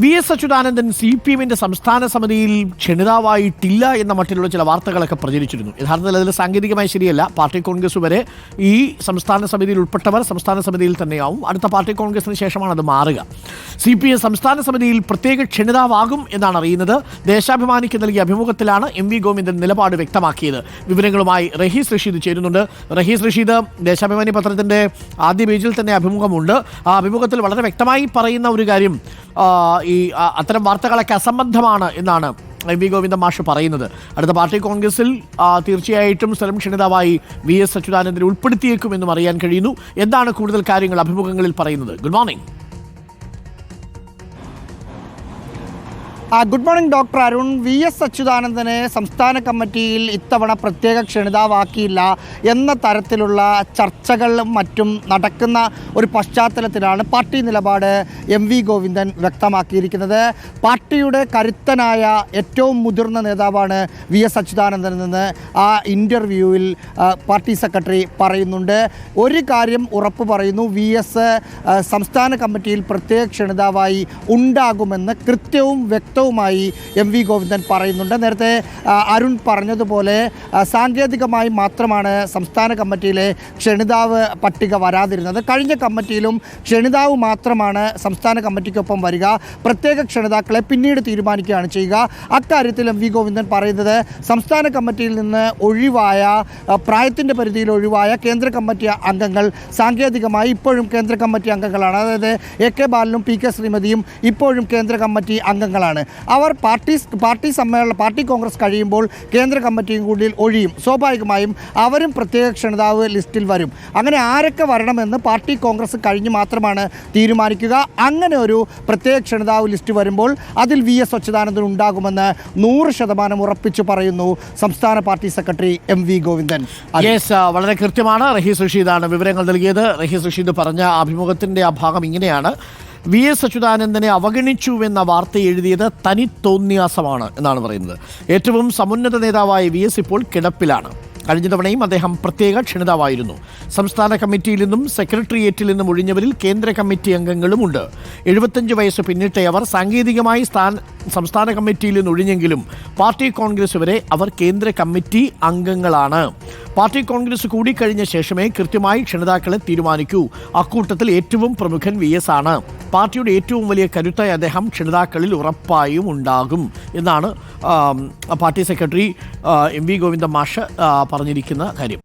V S Achuthanandan C P എമ്മിന്റെ സംസ്ഥാന സമിതിയിൽ ക്ഷണിതാവായിട്ടില്ല എന്ന മട്ടിലുള്ള ചില വാർത്തകളൊക്കെ പ്രചരിച്ചിരുന്നു. യഥാർത്ഥത്തിൽ അതിൽ സാങ്കേതികമായി ശരിയല്ല. പാർട്ടി കോൺഗ്രസ് വരെ ഈ സംസ്ഥാന സമിതിയിൽ ഉൾപ്പെട്ടവർ സംസ്ഥാന സമിതിയിൽ തന്നെയാവും. അടുത്ത പാർട്ടി കോൺഗ്രസിന് ശേഷമാണ് അത് മാറുക. സി പി എം സംസ്ഥാന സമിതിയിൽ പ്രത്യേക ക്ഷണിതാവാകും എന്നാണ് അറിയുന്നത്. ദേശാഭിമാനിക്ക് നൽകിയ അഭിമുഖത്തിലാണ് എം വി ഗോവിന്ദൻ നിലപാട് വ്യക്തമാക്കിയത്. വിവരങ്ങളുമായി റഹീസ് റഷീദ് ചേരുന്നുണ്ട്. റഹീസ് റഷീദ് ദേശാഭിമാനി പത്രത്തിന്റെ ആദ്യ പേജിൽ തന്നെ അഭിമുഖമുണ്ട്. ആ അഭിമുഖത്തിൽ വളരെ വ്യക്തമായി പറയുന്ന ഒരു കാര്യം ഈ അത്തരം വാർത്തകളൊക്കെ അസംബന്ധമാണ് എന്നാണ് എം വി ഗോവിന്ദ മാഷ് പറയുന്നത്. അടുത്ത പാർട്ടി കോൺഗ്രസിൽ തീർച്ചയായിട്ടും സ്ഥലം ക്ഷണിതാവായി വി എസ് അച്യുതാനന്ദനെ ഉൾപ്പെടുത്തിയേക്കുമെന്നും അറിയാൻ കഴിയുന്നു. എന്താണ് കൂടുതൽ കാര്യങ്ങൾ അഭിമുഖങ്ങളിൽ പറയുന്നത്? Good morning. Good morning doctor Arun. V S അച്യുതാനന്ദനെ സംസ്ഥാന കമ്മിറ്റിയിൽ ഇത്തവണ പ്രത്യേക ക്ഷണിതാവാക്കിയില്ല എന്ന തരത്തിലുള്ള ചർച്ചകളും മറ്റും നടക്കുന്ന ഒരു പശ്ചാത്തലത്തിലാണ് പാർട്ടി നിലപാട് എം വി ഗോവിന്ദൻ വ്യക്തമാക്കിയിരിക്കുന്നത്. പാർട്ടിയുടെ കരുത്തനായ ഏറ്റവും മുതിർന്ന നേതാവാണ് വി എസ് അച്യുതാനന്ദൻ എന്ന് ആ ഇന്റർവ്യൂവിൽ പാർട്ടി സെക്രട്ടറി പറയുന്നുണ്ട്. ഒരു കാര്യം ഉറപ്പ് പറയുന്നു വി എസ് സംസ്ഥാന കമ്മിറ്റിയിൽ പ്രത്യേക ക്ഷണിതാവായി ഉണ്ടാകുമെന്ന് കൃത്യവും വ്യക്തവുമായി എം വി ഗോവിന്ദൻ പറയുന്നുണ്ട്. നേരത്തെ അരുൺ പറഞ്ഞതുപോലെ സാങ്കേതികമായി മാത്രമാണ് സംസ്ഥാന കമ്മിറ്റിയിലെ ക്ഷണിതാവ് പട്ടിക വരാതിരുന്നത്. കഴിഞ്ഞ കമ്മിറ്റിയിലും ക്ഷണിതാവ് മാത്രമാണ് സംസ്ഥാന കമ്മിറ്റിക്കൊപ്പം വരിക. പ്രത്യേക ക്ഷണിതാക്കളെ പിന്നീട് തീരുമാനിക്കുകയാണ് ചെയ്യുക. അക്കാര്യത്തിൽ എം വി ഗോവിന്ദൻ പറയുന്നത് സംസ്ഥാന കമ്മിറ്റിയിൽ നിന്ന് ഒഴിവായ പ്രായത്തിന്റെ പരിധിയിൽ ഒഴിവായ കേന്ദ്ര കമ്മിറ്റി അംഗങ്ങൾ സാങ്കേതികമായി ഇപ്പോഴും കേന്ദ്ര കമ്മിറ്റി അംഗങ്ങളാണ്. അതായത് എ കെ ബാലനും പി കെ ശ്രീമതിയും ഇപ്പോഴും കേന്ദ്ര കമ്മിറ്റി അംഗങ്ങളാണ്. അവർ പാർട്ടി പാർട്ടി സമ്മേളനം പാർട്ടി കോൺഗ്രസ് കഴിയുമ്പോൾ കേന്ദ്ര കമ്മിറ്റിയും കൂടി ഒഴിയും. സ്വാഭാവികമായും അവരും പ്രത്യേക ക്ഷണിതാവ് ലിസ്റ്റിൽ വരും. അങ്ങനെ ആരൊക്കെ വരണമെന്ന് പാർട്ടി കോൺഗ്രസ് കഴിഞ്ഞ് മാത്രമാണ് തീരുമാനിക്കുക. അങ്ങനെ ഒരു പ്രത്യേക ക്ഷണിതാവ് ലിസ്റ്റ് വരുമ്പോൾ അതിൽ വി എസ് അച്യുതാനന്ദൻ ഉണ്ടാകുമെന്ന് നൂറ് ശതമാനം ഉറപ്പിച്ചു പറയുന്നു സംസ്ഥാന party secretary M V Govindan. വളരെ കൃത്യമാണ്. റഹീസ് റഷീദാണ് വിവരങ്ങൾ നൽകിയത്. റഹീസ് റഷീദ് പറഞ്ഞ അഭിമുഖത്തിന്റെ ആ ഭാഗം ഇങ്ങനെയാണ്. വി എസ് അച്യുതാനന്ദനെ അവഗണിച്ചു എന്ന വാർത്ത എഴുതിയത് തനി തോന്നിയാസമാണ് എന്നാണ് പറയുന്നത്. ഏറ്റവും സമുന്നത നേതാവായ വി എസ് ഇപ്പോൾ കിടപ്പിലാണ്. കഴിഞ്ഞ തവണയും അദ്ദേഹം പ്രത്യേക ക്ഷണിതാവായിരുന്നു. സംസ്ഥാന കമ്മിറ്റിയിൽ നിന്നും സെക്രട്ടേറിയറ്റിൽ നിന്നും ഒഴിഞ്ഞവരിൽ കേന്ദ്ര കമ്മിറ്റി അംഗങ്ങളുമുണ്ട് എഴുപത്തഞ്ച് വയസ്സ് പിന്നിട്ടയവർ സാങ്കേതികമായി സ്ഥാന സംസ്ഥാന കമ്മിറ്റിയിൽ നിന്ന് ഒഴിഞ്ഞെങ്കിലും പാർട്ടി കോൺഗ്രസ് വരെ അവർ കേന്ദ്ര കമ്മിറ്റി അംഗങ്ങളാണ്. പാർട്ടി കോൺഗ്രസ് കൂടിക്കഴിഞ്ഞ ശേഷമേ കൃത്യമായി ക്ഷണിതാക്കളെ തീരുമാനിക്കൂ. അക്കൂട്ടത്തിൽ ഏറ്റവും പ്രമുഖൻ വി ആണ്. പാർട്ടിയുടെ ഏറ്റവും വലിയ കരുത്തായി അദ്ദേഹം ക്ഷണിതാക്കളിൽ ഉറപ്പായും ഉണ്ടാകും എന്നാണ് party secretary M V Govinda മാഷ് പറഞ്ഞിരിക്കുന്ന കാര്യം.